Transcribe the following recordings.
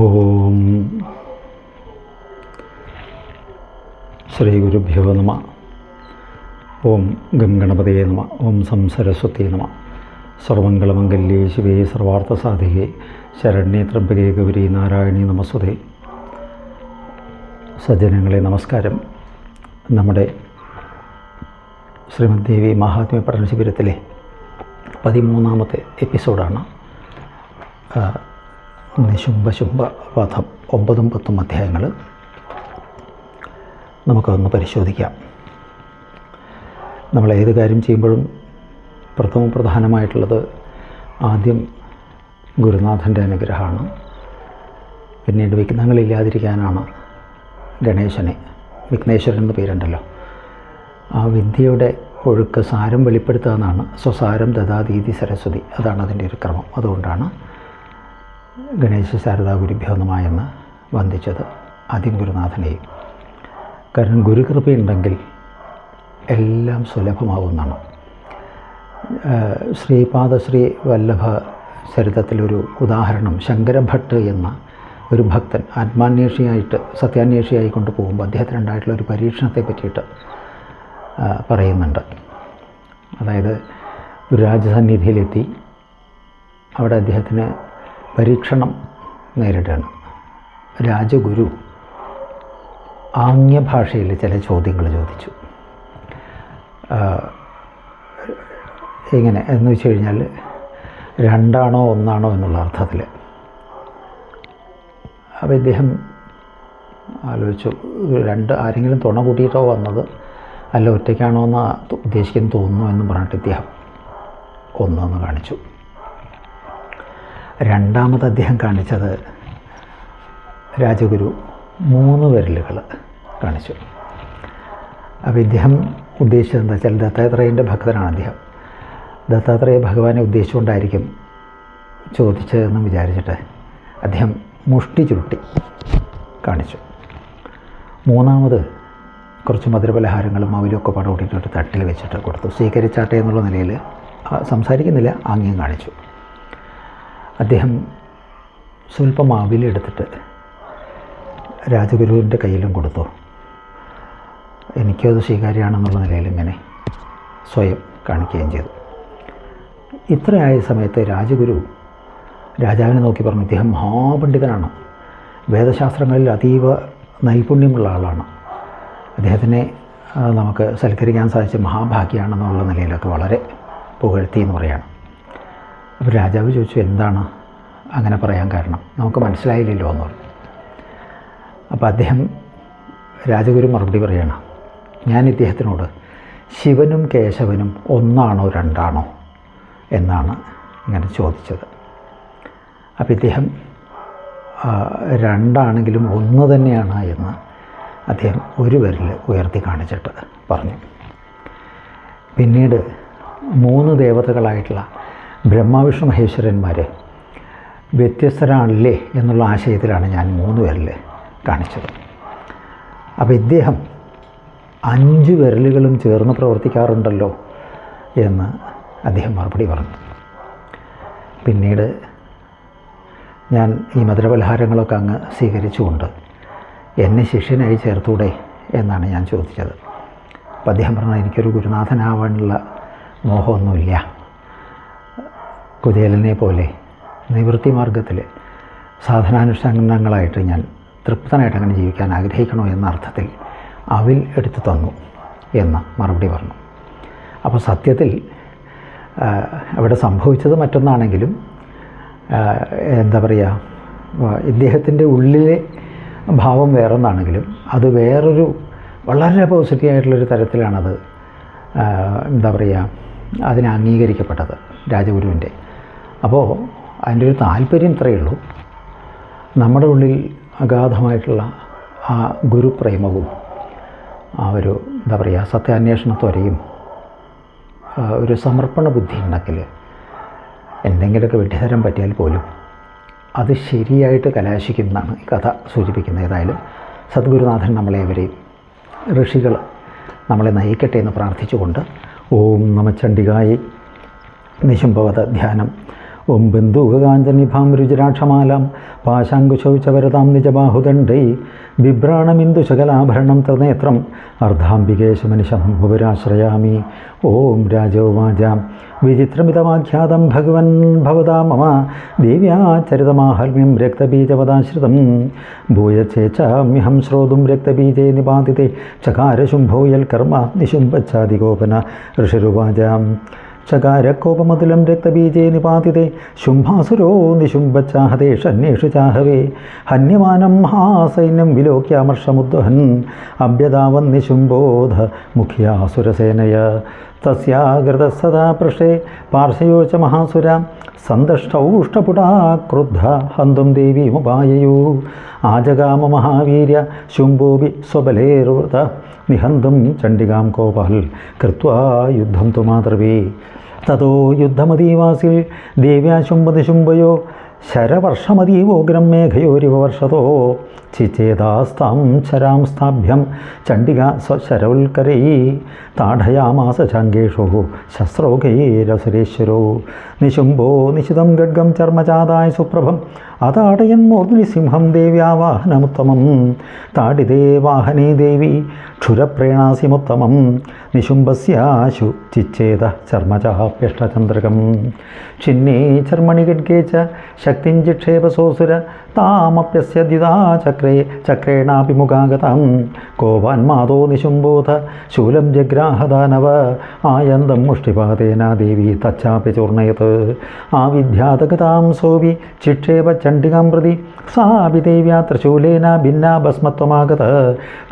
ഓം. ശ്രീ ഗുരുഭ്യോ നമ. ഓം ഗം ഗണപതയെ നമ. ഓം സം നമ. സർവമംഗളമംഗല്യേ ശിവേ സർവാർത്ഥസാധികേ. ശരണ്യേ ത്രംബകേ ഗൗരി നാരായണി നമസ്വതേ സജ്ജനങ്ങളെ നമസ്കാരം. നമ്മുടെ ശ്രീമദ് ദേവി മഹാത്മ്യ പഠന ശിബിരത്തിലെ പതിമൂന്നാമത്തെ എപ്പിസോഡാണ് നിശുംഭ ശുംഭ വധം ഒമ്പതും പത്തും അധ്യായങ്ങൾ നമുക്കൊന്ന് പരിശോധിക്കാം. നമ്മൾ ഏത് കാര്യം ചെയ്യുമ്പോഴും പ്രഥമ പ്രധാനമായിട്ടുള്ളത് ആദ്യം ഗുരുനാഥന്റെ അനുഗ്രഹമാണ്. പിന്നീട് വിഘ്നങ്ങളില്ലാതിരിക്കാനാണ് ഗണേശനെ. വിഘ്നേശ്വരൻ എന്ന് പേരുണ്ടല്ലോ. ആ വിദ്യയുടെ ഒഴുക്ക് സാരം വെളിപ്പെടുത്തുക എന്നാണ് സ്വസാരം ദദാതീതി സരസ്വതി. അതാണ് അതിന്റെ ഒരു ക്രമം. അതുകൊണ്ടാണ് ഗണേശ ശാരദാ ഗുരുഭ്യോ നമായെന്ന് വന്ദിച്ചത് ആദ്യം ഗുരുനാഥനെയും കാരണം ഗുരുകൃപയുണ്ടെങ്കിൽ എല്ലാം സുലഭമാവുന്നതാണ്. ശ്രീപാദശ്രീ വല്ലഭ ചരിത്രത്തിലൊരു ഉദാഹരണം ശങ്കരഭട്ട് എന്ന ഒരു ഭക്തൻ ആത്മാന്വേഷിയായിട്ട് സത്യാന്വേഷിയായി കൊണ്ട് പോകുമ്പോൾ അദ്ദേഹത്തിനുണ്ടായിട്ടുള്ള ഒരു പരീക്ഷണത്തെ പറ്റിയിട്ട് പറയുന്നുണ്ട്. അതായത് ഒരു രാജസന്നിധിയിലെത്തി. അവിടെ അദ്ദേഹത്തിന് പരീക്ഷണം നേരിടണം. രാജഗുരു ആംഗ്യഭാഷയിൽ ചില ചോദ്യങ്ങൾ ചോദിച്ചു. എങ്ങനെ എന്ന് വെച്ച് കഴിഞ്ഞാൽ രണ്ടാണോ ഒന്നാണോ എന്നുള്ള അർത്ഥത്തിൽ അപ്പോൾ ഇദ്ദേഹം ആലോചിച്ചു രണ്ട് ആരെങ്കിലും തുണ കൂട്ടിയിട്ടോ വന്നത്? അല്ല ഒറ്റയ്ക്കാണോ എന്ന് ഉദ്ദേശിക്കുന്നു തോന്നുന്നു എന്ന് പറഞ്ഞിട്ട് ഇദ്ദേഹം ഒന്നെന്ന് കാണിച്ചു. രണ്ടാമത് അദ്ദേഹം കാണിച്ചത് രാജഗുരു മൂന്ന് വിരലുകൾ കാണിച്ചു. അപ്പോൾ ഇദ്ദേഹം ഉദ്ദേശിച്ചത് എന്താ? വെച്ചാൽ ദത്താത്രേയന്റെ ഭക്തനാണ് അദ്ദേഹം. ദത്താത്രേയ ഭഗവാനെ ഉദ്ദേശിച്ചുകൊണ്ടായിരിക്കും ചോദിച്ചതെന്ന് വിചാരിച്ചിട്ട് അദ്ദേഹം മുഷ്ടി ചുരുട്ടി കാണിച്ചു. മൂന്നാമത് കുറച്ച് മധുരപലഹാരങ്ങളും അവരൊക്കെ പടം കൂട്ടിയിട്ട് തട്ടിൽ വെച്ചിട്ട് കൊടുത്തു. സ്വീകരിച്ചാട്ടെ എന്നുള്ള നിലയിൽ സംസാരിക്കുന്നില്ല ആംഗ്യം കാണിച്ചു. അദ്ദേഹം സ്വല്പം മാവിലെടുത്തിട്ട് രാജഗുരുവിന്റെ കയ്യിലും കൊടുത്തു. എനിക്കത് സ്വീകാര്യമാണെന്നുള്ള നിലയിൽ ഇങ്ങനെ സ്വയം കാണിക്കുകയും ചെയ്തു. ഇത്രയായ സമയത്ത് രാജഗുരു രാജാവിനെ നോക്കി പറഞ്ഞു ഇദ്ദേഹം മഹാപണ്ഡിതനാണ്. വേദശാസ്ത്രങ്ങളിൽ അതീവ നൈപുണ്യമുള്ള ആളാണ്. അദ്ദേഹത്തിനെ നമുക്ക് സൽക്കരിക്കാൻ സാധിച്ച മഹാഭാഗ്യമാണെന്നുള്ള നിലയിലൊക്കെ വളരെ പുകഴ്ത്തി എന്ന് പറയാണ്. അപ്പോൾ രാജാവ് ചോദിച്ചു എന്താണ് അങ്ങനെ പറയാൻ കാരണം? നമുക്ക് മനസ്സിലായില്ലല്ലോ എന്ന് പറഞ്ഞു. അപ്പോൾ അദ്ദേഹം രാജഗുരു മറുപടി പറയണം ഞാൻ ഇദ്ദേഹത്തിനോട് ശിവനും കേശവനും ഒന്നാണോ രണ്ടാണോ എന്നാണ് ഇങ്ങനെ ചോദിച്ചത്. അപ്പോൾ ഇദ്ദേഹം രണ്ടാണെങ്കിലും ഒന്ന് തന്നെയാണ് എന്ന് അദ്ദേഹം ഒരു വിരൽ ഉയർത്തി കാണിച്ചിട്ട് പറഞ്ഞു. പിന്നീട് മൂന്ന് ദേവതകളായിട്ടുള്ള ബ്രഹ്മവിഷ്ണു മഹേശ്വരന്മാർ വ്യത്യസ്തരാണല്ലേ എന്നുള്ള ആശയത്തിലാണ് ഞാൻ മൂന്ന് വിരൽ കാണിച്ചത്. അപ്പോൾ ഇദ്ദേഹം അഞ്ച് വിരലുകളും ചേർന്ന് പ്രവർത്തിക്കാറുണ്ടല്ലോ എന്ന് അദ്ദേഹം മറുപടി പറഞ്ഞു. പിന്നീട് ഞാൻ ഈ മധുരപലഹാരങ്ങളൊക്കെ അങ്ങ് സ്വീകരിച്ചുകൊണ്ട് എന്നെ ശിഷ്യനായി ചേർത്തൂടെ എന്നാണ് ഞാൻ ചോദിച്ചത്. അപ്പം അദ്ദേഹം പറഞ്ഞു എനിക്കൊരു ഗുരുനാഥനാവാനുള്ള മോഹമൊന്നുമില്ല. കുചേലനെ പോലെ നിവൃത്തി മാർഗത്തിൽ സാധനാനുഷ്ഠാനങ്ങളായിട്ട് ഞാൻ തൃപ്തനായിട്ട് അങ്ങനെ ജീവിക്കാൻ ആഗ്രഹിക്കണോ എന്ന അർത്ഥത്തിൽ അവിൽ എടുത്തു തന്നു എന്ന് മറുപടി പറഞ്ഞു. അപ്പോൾ സത്യത്തിൽ അവിടെ സംഭവിച്ചത് മറ്റൊന്നാണെങ്കിലും എന്താ പറയുക ഇദ്ദേഹത്തിന്റെ ഉള്ളിലെ ഭാവം വേറൊന്നാണെങ്കിലും അത് വേറൊരു വളരെ പോസിറ്റീവായിട്ടുള്ളൊരു തരത്തിലാണത് ആ, എന്താ പറയുക അതിനെ അംഗീകരിക്കപ്പെട്ടത് രാജഗുരുവിന്റെ. അപ്പോൾ അതിന്റെ ഒരു താല്പര്യം ഇത്രയേ ഉള്ളൂ. നമ്മുടെ ഉള്ളിൽ അഗാധമായിട്ടുള്ള ആ ഗുരുപ്രേമവും ആ ഒരു എന്താ പറയുക സത്യാന്വേഷണത്വരയും ഒരു സമർപ്പണ ബുദ്ധി ഉണ്ടെങ്കിൽ എന്തെങ്കിലുമൊക്കെ വിഡ്ഢിതരം പറ്റിയാൽ പോലും അത് ശരിയായിട്ട് കലാശിക്കുന്നതാണ് ഈ കഥ സൂചിപ്പിക്കുന്നത്. ഏതായാലും സദ്ഗുരുനാഥൻ നമ്മളെ അവരെയും ഋഷികൾ നമ്മളെ നയിക്കട്ടെ എന്ന് പ്രാർത്ഥിച്ചുകൊണ്ട് ഓം നമ ചണ്ഡികായി നിശുംഭവത ധ്യാനം. ഓം ബന്ധൂകാഞ്ചനിഭാം രുചിരാക്ഷമാലാം. പാശാങ്കുശൗചവരതാം നിജബാഹുദണ്ഡൈ. ബിഭ്രാണമിന്ദുശകലാഭരണം ത്രിനേത്രം അർദ്ധാംബികേശമനിശം ഉപരാശ്രയാമി. ഓം രാജോവാചാം. വിചിത്രമിതമാഖ്യാതം ഭഗവൻ ഭവതാ മമ. ദേവ്യാ ചരിതമാഹൽമ്യം രക്തബീജവദാശ്രിതം. ഭൂയച്ചേച്ചാമ്യഹം ശ്രോതും രക്തബീജേ നിപാതിത്തെ ചകാരശുംഭോയൽ കർമ്മ നിശുംഭച്ചാദിഗോപന ഋഷിരുവാചാം. ചകാരക്കോപമതുലം രക്തബീജേ നിപാതിതേ. ശുംഭാസുരോ നിശുംഭച്ചാഹതേഷന്യേഷു ചാഹവേ. ഹന്യമാനം മഹാസൈന്യം വിലോക്യാമർഷമുദ്വഹൻ അഭ്യതാവൻ നിശുംബോധ മുഖ്യാസുരസേനയ. തസ്യാകൃതസദാ പൃഷേ പാർശ്വയോ ച മഹാസുര. സന്തഷ്ടൗഷ്ടപുടാ ക്രുദ്ധ. ഹന്തും ദേവീമുപായയൂ ആജഗാമ മഹാവീര്യ. ശുംഭോപി സ്വബലേർവൃത. നിഹന്തും ചണ്ഡികാം കോപഹൽ കൃത്വാ യുദ്ധം തു മാതൃവേ തതോ യുദ്ധമതീവാസിൽ ദേവ്യാശുംബതിശുംബയോ ശരവർഷമതീവോഗ്രം മേഘയോരിവ വർഷതോ ചിചേതാസ്താം ശരാം സ്ഥാഭ്യം ചണ്ഡിക സ്വശരൗൽക്കരൈ താടയാമാസ ചാങ്കേഷു ശസ്ത്രൗകൈരസുരേശ്വരോ. നിശുംഭോ നിശിതം ഗഡ്ഗം ചർമ്മചാതായ സുപ്രഭം അതാടയൻ മൂർധ്നി സിംഹം ദേവ്യാവാഹനമുത്തമം താടിതേ വാഹനേ ദേവി ക്ഷുരപ്രേണാസിമുത്തമം. നിശുംബസ്യാശു ചിച്ഛേദ ചർമ്മചാപ്യഷ്ടചന്ദ്രകം ഛിന്നേ ചർമ്മണി ഗഡ്ഗേ ച ശക്തിം ജിക്ഷേപസോസുര താമപ്യസ്യ ദ്വിതാ ചക്രേ ചക്രേണാഭിമുഖാഗതം. കോപാന്മാതോ നിശുംബോധ ശൂലം ജഗ്രാഹദാനവ. ആയന്തം മുഷ്ടിപാതേന ദേവി തച്ചാപി ചൂർണയത് ആവിധ്യാതകതാം സോവി ചിക്ഷേപ ചണ്ഡികാം പ്രതി. സാഭിദേവ്യ ത്രിശൂലേന ഭിന്ന ഭസ്മത്വമാഗത.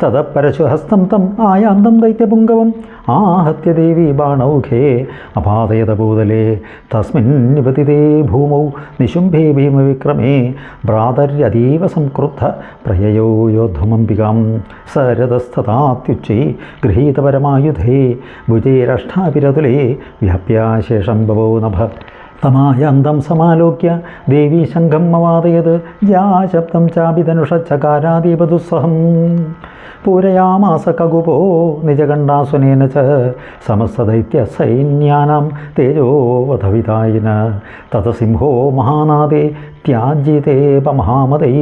തതപരശുഹസ്തം തം ആയാന്തം ദൈത്യപുങ്കവം. ആഹത്യ ദേവി ബാണൗഘേ അപാതയത ഭൂതലേ തസ്മിൻ നിപതിതേ ഭൂമൗ നിശുംഭേ ഭീമവിക്രമേ. ഭ്രാതര്യതീവ സംക്രുദ്ധ പ്രയയോ യോദ്ധമംബികാം സരതസ്ഥതാത്യുച്ചൈ ഗൃഹീതപരമായുധേ. ഭുജേരഷ്ടാഭിരതുലേ വ്യാപ്യാശേഷം ബവോ നഭ. തമായന്തം സമാലോക്യ ദേവീ ശംഖം അവാദയത് ജാശബ്ദം ചാപിതനുഷച്ചകാരാദീപദുസ്സഹം പൂരയാമാസ കകുപോ നിജകണ്ഠാസുനേന ച സമസ്തദൈത്യസൈന്യാനാം തേജോവധവിതായിന. തതസിംഹോ മഹാനാദേ ത്യാജ്യതേപമഹാമതൈ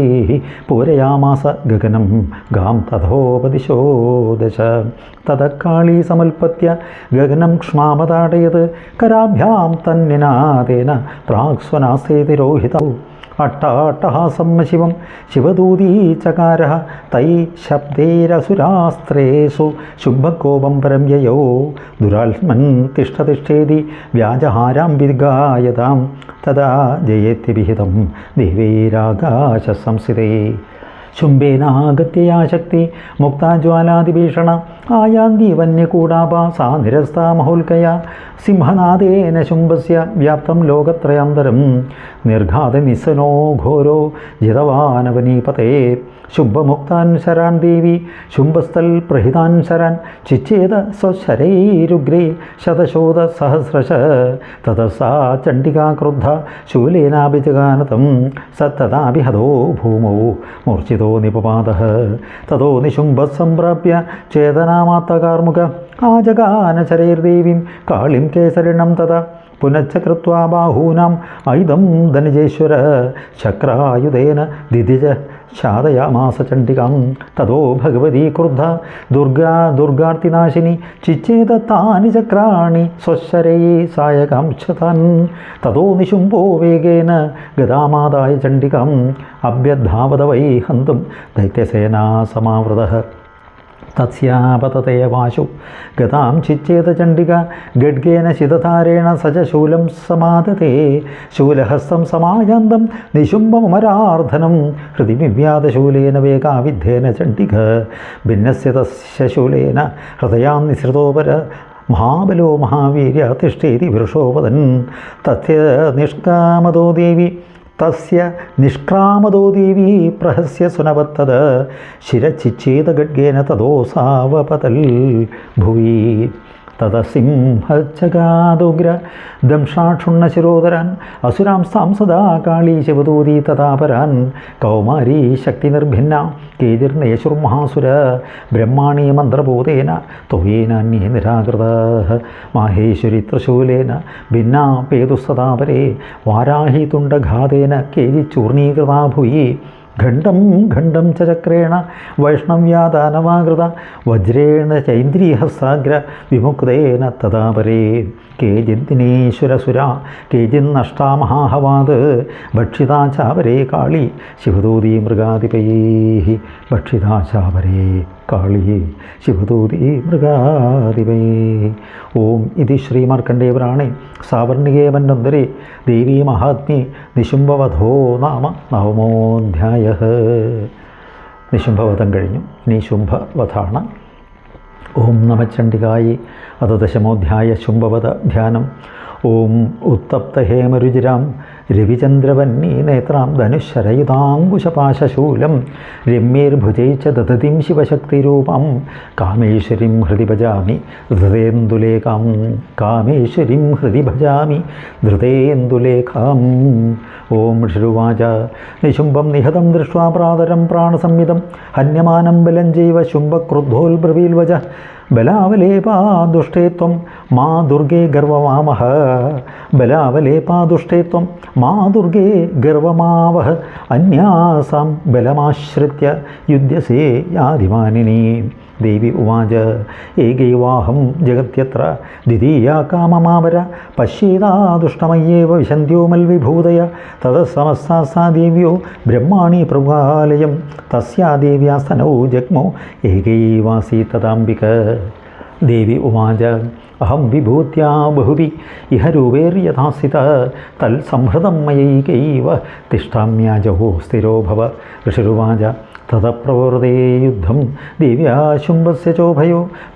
പൂരയാമാസ ഗഗനം ഗാം തഥോപതിശോദശ തതക്കാളീ സമൽപ്പത്യ ഗഗനം ക്ഷ്മാമതാടയത് കരാഭ്യാം തന്നിനാദേന പ്രാക്സ്വനാസ്തേതി രോഹിതൗ. അട്ടാട്ടഹാസം ശിവം. ശിവദൂതീ ചകാര. തൈ ശബ്ദേരസുരാസ്ത്രേഷു. ശുഭകോപം പരം യയോ. ദുരാത്മൻ തിഷ്ഠതിഷ്ഠേതി. വ്യാജഹാരാം വിഗായതാം. തഥാ ജയത്യഭിഹിതം. ദേവീരാകാശ സംസ്ഥിതേ ശുംഭേനാഗത്യയാ ശക്തി മുക്താജ്വാലാതിഭീഷണ ആയാന്തി വന്യകൂടാപ സാ നിരസ്താ മഹോൽക്കയ സിംഹനാദേന ശുംഭസ്യ വ്യാപ്തം ലോകത്രയാന്തരം നിർഘാത നിസ്സനോ ഘോരോ ജിതവാനവനീപതേ ശുംഭമുക്താൻ ശരാൻ ദേവി ശുംഭസ്ഥൽ പ്രഹിതാൻ ശരാൻ ചിച്ചേത സ്വശരൈരുഗ്രേ ശതശോധ സഹസ്രശ തതസാ ചണ്ഡികാ ക്രുദ്ധ ശൂലേനാഭിജഗാനതം സ തഥാഭിഹതോ ഭൂമൗ മൂർച്ഛിതോ നിപപാത തതോ നിശുംഭ സംപ്രാപ്യ ചേതനാമാത്തകാർമുക ആജഗാനചരൈർദേവീം കാളിം കേസരിണം തഥ. പുനശ്ച കൃത്വാ ബാഹൂനാം ഐതം ധനജേശ്വര ശക്രായുധേന ദിദിജ ശാതയാമാസ ചണ്ഡികാം തതോ ഭഗവതി ക്രുദ്ധ. ദുർഗാ ദുർഗാർത്തിനാശിനി. ചിച്ചേത താനി ചക്രാണി. സ്വശരയേ സായകാംക്ഷതാൻ തതോ നിശുംഭോ വേഗേന. ഗതാമാതായ ചണ്ഡികാം. അഭ്യധാവത വൈ ഹന്തും. ദൈത്യസേനാ സമാവൃത. തസ്യാപതതയ വാശു ഗതാം ചിച്ചേത ചണ്ഡിക ഗഡ്ഗേന ശിതധാരേണ സജ ശൂലം സമാദതേ ശൂലഹസ്തം സമായാന്തം നിശുംബമരാർദ്ധനം ഹൃദിവിവ്യാതശൂലേന വേഗാവിദ്ധേന ചണ്ഡിക ഭിന്നസ്യ തസ്യ ശൂലേന ഹൃദയാം നിസൃതോപര മഹാബലോ മഹാവീര്യ തിഷ്ഠേതി വൃഷോപതൻ തസ്യ നിഷ്കാമതോ ദേവി തസ്യ നിഷ്ക്രാമതോ ദേവി പ്രഹസ്യ സുനവത്തത് ശിരച്ചിച്ഛേദ ഗഡ്ഗേന തതോ സാവപതൽ ഭുവി. തതസിംഹച്ചകാതുഗ്ര ദംഷാക്ഷുണ്ണശിരോധരാൻ അസുരാംസ്താം സദാ കാളീ ശിവദൂതി തഥാപരാൻ കൗമാരീ ശക്തിനിർഭിന്ന കേജിർനേശുർമഹാസുര ബ്രഹ്മാണീ മന്ത്രബോധേന ത്വയേനാന്യേ നിരാകൃത മാഹേശ്വരി ത്രിശൂലേന ഭിന്നാ പേതുസദാപരേ വാരാഹി തുണ്ടഘാതേന കേജി ഭൂയി ഖണ്ഡം ഖണ്ഡം ചചക്രേണ ചക്രേണ വൈഷ്ണവ്യാദാനമാകൃത വജ്രേണ ചൈന്ദ്രിയഹസ്താഗ്ര വിമുക്തേന തഥാപരേ. കേചിദ്ദിനേശ്വരസുര കേജിന്നഷ്ടാമഹാഹവാത് ഭക്ഷിതാ ചാവരേ കാളി ശിവദൂതി മൃഗാധിപൈ ഭക്ഷിതാ ചാപരേ. കാളി ശിവദൂതീ മൃഗാധിപേ ഓം ഇതി ശ്രീമാർക്കണ്ഡേപുരാണേ സാവർണികേ മന്നന്തരേ ദേവീ മഹാത്മ്യേ നിശുംഭവധോ നാമ നവമോധ്യായ. നിശുംഭവധം കഴിഞ്ഞു ഇനി ശുംഭവധാണ് ഓം നമചണ്ഡികായി അത ദശമോധ്യായ ശുംഭവത ധ്യാനം. ഓം ഉത്തപ്തഹേമരുചിരാം രവിചന്ദ്രവന്നീ നേത്രാം ധനുശരയുതാങ്കുശപാശശൂലം രമ്യേർഭുജൈ ച ദതതിം ശിവശക്തിരൂപം. കാമേശ്വരിം ഹൃദി ഭജാമി. ധൃതേന്ദുലേഖാം. കാമേശ്വരിം ഹൃദി ഭജാമി. ധൃതേന്ദുലേഖാം. ഓം ഋഷിരുവാച നിശുംഭം നിഹതം ദൃഷ്ട്വാ പ്രാതരം പ്രാണസംഹിതം ഹന്യമാനം ബലം ജൈവ ശുംഭക്രുദ്ധോൽബ്രവീൽവച. ബലാവലേപാ ദുഷ്ടേത്വം മാ ദുർഗേ ഗർവമാമഹ ബലാവലേപാ ദുഷ്ടേത്വം മാ ദുർഗേ ഗർവമാവഹ. അന്യാസം ബലമാശ്രിത്യ യുദ്ധ്യസേ യാതിമാനിനി ദേവി ഉവാച ഏകൈവാഹം ജഗത്യത്ര. ദ്വിതീയാ കാമമാവര പശ്യേതാ ദുഷ്ടമയ്യേവ വിശന്ത്യോ മൽവിഭൂതയ. തതസമസ്താ സാ ദേവ്യോ ബ്രഹ്മാണി പ്രഭാലയം തസ്യാ ദേവ്യാ സ്തനൗ ജഗ്മോ ഏകൈവാസീ തദാംബിക. देवी उवाच। अहम विभूत्या बहुभि इह रूपेर्यथा स्थितः मयक ठाम्याजहो तिष्ठाम्याजहो स्थिरो भव। ऋषिरुवाच। തതപ്രവൃതേ യുദ്ധം. ദിവ്യാശുംഭസ്യ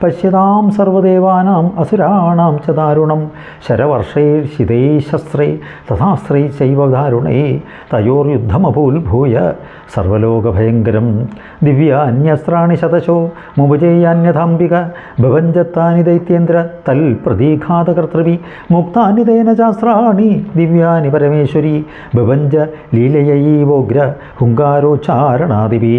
പശ്യതാം സർവദേവാനാം അസുരാണാം ച ദാരുണം. ശരവർഷൈർശിതൈ ശസ്ത്രേ. തഥാസ്ത്രൈ ചൈവ ദാരുണേ തയോർയുദ്ധമഭൂൽഭൂയ. സർവലോകഭയങ്കരം. ദിവ്യാന്യസ്ത്രാണി ശതശോ. മുപജേയാന്യഥാംബിക ഭവഞ്ചത്താനി ദൈത്യേന്ദ്ര. തൽ പ്രതീഘാതകർത്തൃവി മുക്താനി തേന ദിവ്യാനി പരമേശ്വരി. ഭവഞ്ച ലീലയൈവോഗ്ര. ഹുങ്കാരോച്ചാരണാദിവി.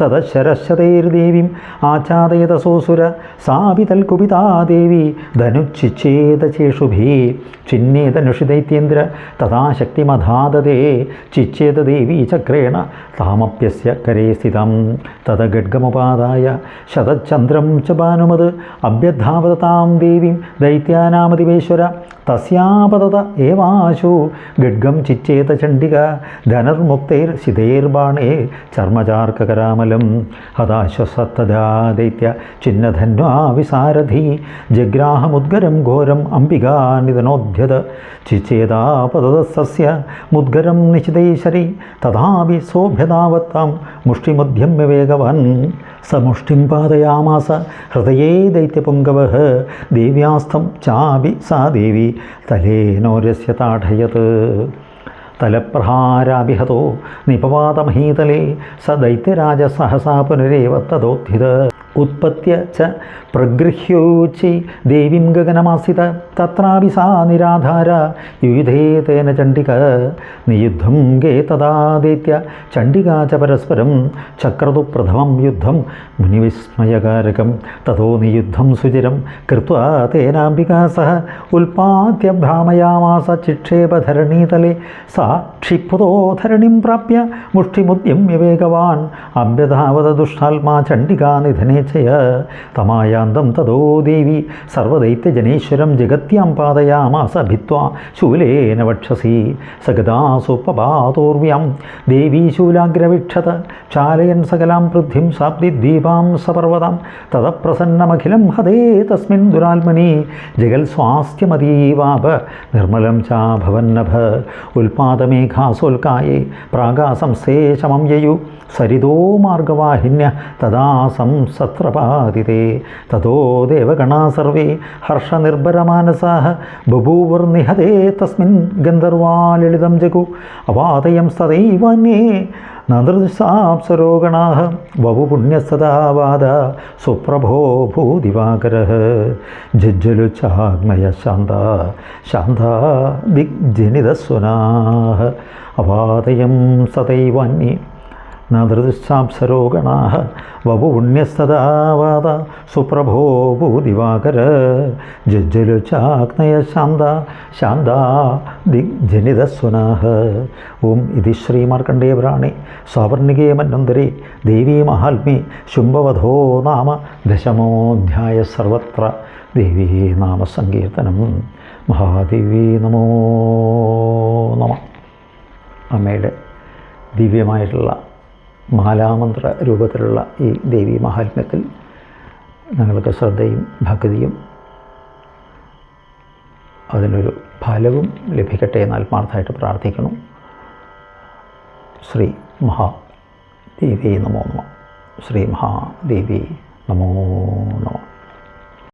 തതശരശതൈർദേവീം ആച്ഛാദയതസോസുര സോസുര തൽകുപിതാ ദേവി ധനുച്ഛിച്ഛേദചേഷുഭി ചിന്നേതനുഷിദൈത്യേന്ദ്ര തഥാ ശക്തിമധാദതേ ചിച്ഛേദ ദേവീ ചക്രേണ താമപ്യസ്യ കരേ സ്ഥിതം. തത ഗഡ്ഗമുപാദായ ശതചന്ദ്രം ച ഭാനുമത് അഭ്യധാവതാം ദേവീം ദൈത്യാനാമതിവേശ്വര തസ്യാപതത ഏവാശു ഗഡ്ഗം ചിച്ചേത ചണ്ഡിക ധനുർമുക്തൈർ ശിതൈർബാണേ ചർമ്മചാർക്കകരാമലം ഹതാശ്വസത്തദാ ദൈത്യ ചിഹ്നധന്വാ വിസാരഥി ജഗ്രാഹമുദ്ഗരം ഘോരം അംബികാനിധനോദ്ധ്യത ചിച്ചേതാപതസസ്യ മുദ്ഗരം നിശിതൈശരി തഥാപി സോഭ്യതാവത്താം മുഷ്ടിമധ്യമ്യ വേഗവൻ സമുഷ്ടിം പാതയാമാസ ഹൃദയേ ദൈത്യപുങ്കവ ദേവ്യാസ്ഥം ചാപി സാ ദേവി തലേനോരസ്യ താഠയത് തലപ്രഹാരാഭിഹതോ നിപവാതമഹീതലേ സ ദൈത്യരാജ പുനരേവ തദോത്ഥിത് ഉത്പത്യ ച പ്രഗൃഹ്യോച്ചി ദേവീം ഗഗനമാസിത തത്രാപി സാ നിരാധാര. യുയുധേ ചണ്ഡിക നിയുദ്ധം ഗേ തദാദിത്യ ചണ്ഡികാ ച പരസ്പരം ചക്രതു പ്രഥമം യുദ്ധം മുനിവിസ്മയകാരകം. തതോ നിയുദ്ധം സുചിരം കൃത്വാ തേനാംബികാ സഹ ഉൽപാദ്യ ഭ്രാമയാമാസ ചിക്ഷേപധരണീതലെ സാ ക്ഷിപ്തോ ധരണിം പ്രാപ്യ മുഷ്ടിമുദ്യം വിവേകവാൻ. അഭ്യധാവത ദുഷ്ടാത്മാ ചണ്ഡികാ നിധനേച്ഛയ തമായാന്തം തതോ ദേവി. സർവദൈത്യജനേശ്വരം ജഗത്യാം പാതയാമാസ ഭിത്വാ. ശൂലേന വക്ഷസി. സഗതാസുപപാതോർവ്യാം ദേവീ ശൂലാഗ്രവിക്ഷത. ചാലയൻ സകലാം പൃഥ്വിം സാബ്ദിദ്വീപാം സപർവതാം തതപ്രസന്നമഖിലം ഹതേ തസ്മിൻ ദുരാത്മനി. ജഗൽ സ്വാസ്ഥ്യമതീവാപ. നിർമ്മലം ചാഭവന്നഭ ഉൽപാദമേഘാസോൽക്കായേ. പ്രാഗാസംസേശമം യയു. സരിതോ മാർഗവാഹിന്യ തഥാ സംസത്രപാതിതേ തഥോ ദേവഗണാ സർവേ ഹർഷനിർഭരമാനസാഹ ബഭൂവർനിഹതേ തസ്മിൻ ഗന്ധർവാ ലളിതം ജഗു. അവാതയം സദൈവാന്യേ നദൃസാംസരോഗണാः വപുപുണ്യസദാവാദ സുപ്രഭോ ഭൂദിവാകര ജജ്ജലു ചാഗ്മയ ശാന്ത ശാന്ത ദിഗ്ജനിതസ്വനാഹ അപാതയം സദൈവാന്യേ നദൃശാംസരോഗണാः വപുപുണ്യസ്തദാവാദ സുപ്രഭോ ഭൂദിവാകര ജജ്ജലു ചാഗ്നയ ശാന്ത ശാന്ത ദിഗ്ജനിതസ്വനാഹ ഓം ഇതി ശ്രീമാർക്കണ്ഡേയപുരാണേ സാവർണികേ മന്വന്തരി ദേവീ മഹാത്മി ശുംഭവധോ നാമ ദശമോധ്യായ സർവത്ര ദേവീ നാമസങ്കീർത്തനം മഹാദേവി നമോ നമ. അമ്മയുടെ ദിവ്യമായിട്ടുള്ള മാലാമന്ത്ര രൂപത്തിലുള്ള ഈ ദേവി മഹാത്മ്യത്തിൽ ഞങ്ങൾക്ക് ശ്രദ്ധയും ഭക്തിയും അതിനൊരു ഫലവും ലഭിക്കട്ടെ എന്ന് ആത്മാർത്ഥമായിട്ട് പ്രാർത്ഥിക്കണം ശ്രീ മഹാദേവി നമോ നമ. ശ്രീ മഹാദേവി നമോ നമ.